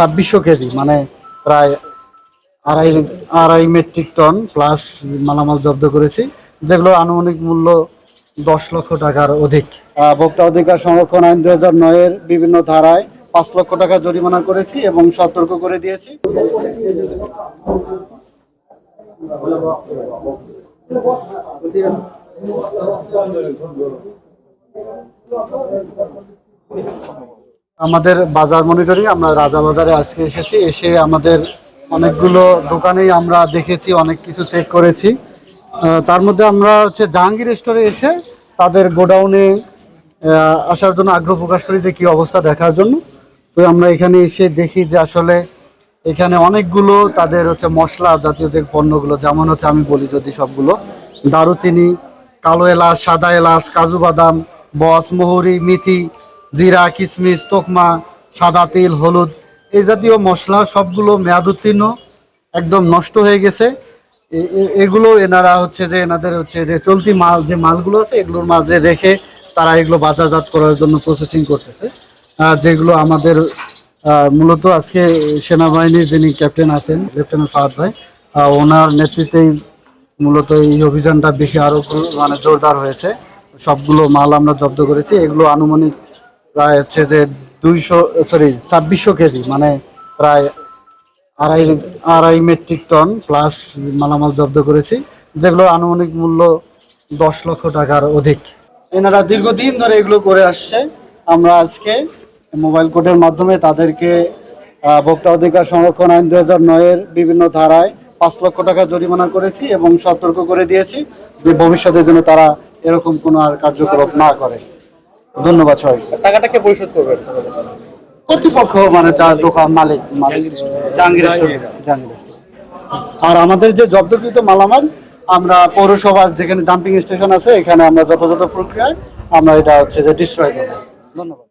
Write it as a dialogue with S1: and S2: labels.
S1: ছাব্বিশশো কেজি মানে প্রায় আড়াই আড়াই মেট্রিক টন প্লাস মালামাল জব্দ করেছি, যেগুলোর আনুমানিক মূল্য দশ লক্ষ টাকার অধিক। ভোক্তা অধিকার সংরক্ষণ আইন দুই হাজার নয়ের বিভিন্ন ধারায় পাঁচ লক্ষ টাকা জরিমানা করেছি এবং সতর্ক করে দিয়েছি। আমাদের বাজার মনিটরিং আমরা রাজা বাজারে আজকে এসেছি, এসে আমাদের অনেকগুলো দোকানেই আমরা দেখেছি, অনেক কিছু চেক করেছি। তার মধ্যে আমরা হচ্ছে জাহাঙ্গীর স্টোরে এসে তাদের গোডাউনে আসার জন্য আগ্রহ প্রকাশ করি যে কি অবস্থা দেখার জন্য। তো আমরা এখানে এসে দেখি যে আসলে এখানে অনেকগুলো তাদের হচ্ছে মশলা জাতীয় যে পণ্যগুলো, যেমন হচ্ছে আমি বলি যদি সবগুলো, দারুচিনি, কালো এলাচ, সাদা এলাচ, কাজু বাদাম, বস, মোহরি, মিথি জিরা কিশমিশ তোকমা, সাদা তেল, হলুদ, এই জাতীয় মশলা সবগুলো মেয়াদ উত্তীর্ণ, একদম নষ্ট হয়ে গেছে। এগুলো এনারা হচ্ছে যে, এনাদের হচ্ছে যে চলতি মাল, যে মালগুলো আছে, এগুলোর মাঝে রেখে তারা এগুলো বাজারজাত করার জন্য প্রসেসিং করতেছে। যেগুলো আমাদের মূলত আজকে সেনাবাহিনীর যিনি ক্যাপ্টেন আছেন লেফটেন্যান্ট ফাহাদ ভাই ওনার নেতৃত্বেই মূলত এই অভিযানটা বেশি আরও মানে জোরদার হয়েছে। সবগুলো মাল আমরা জব্দ করেছি। এগুলো আনুমানিক প্রায় হচ্ছে যে দুইশো সরি ছাব্বিশশো কেজি মানে প্রায় আড়াই আড়াই মেট্রিক টন প্লাস মালামাল জব্দ করেছি, যেগুলো আনুমানিক মূল্য দশ লক্ষ টাকার অধিক। এনারা দীর্ঘদিন ধরে এগুলো করে আসছে। আমরা আজকে মোবাইল কোর্টের মাধ্যমে তাদেরকে ভোক্তা অধিকার সংরক্ষণ আইন দু হাজার নয়ের বিভিন্ন ধারায় পাঁচ লক্ষ টাকা জরিমানা করেছি এবং সতর্ক করে দিয়েছি যে ভবিষ্যতের জন্য তারা এরকম কোনো আর কার্যকলাপ না করে। ধন্যবাদ সবাই।
S2: টাকাটা কে পরিশোধ করবেন
S1: কর্তৃপক্ষ মানে যার দোকান মালিক মালিক জাহাঙ্গীর জাহাঙ্গীর আর আমাদের যে জব্দকৃত মালামাল আমরা পৌরসভার যেখানে ডাম্পিং স্টেশন আছে এখানে আমরা যথাযথ প্রক্রিয়ায় আমরা এটা হচ্ছে যে ডিস্ট্রয় করব। ধন্যবাদ।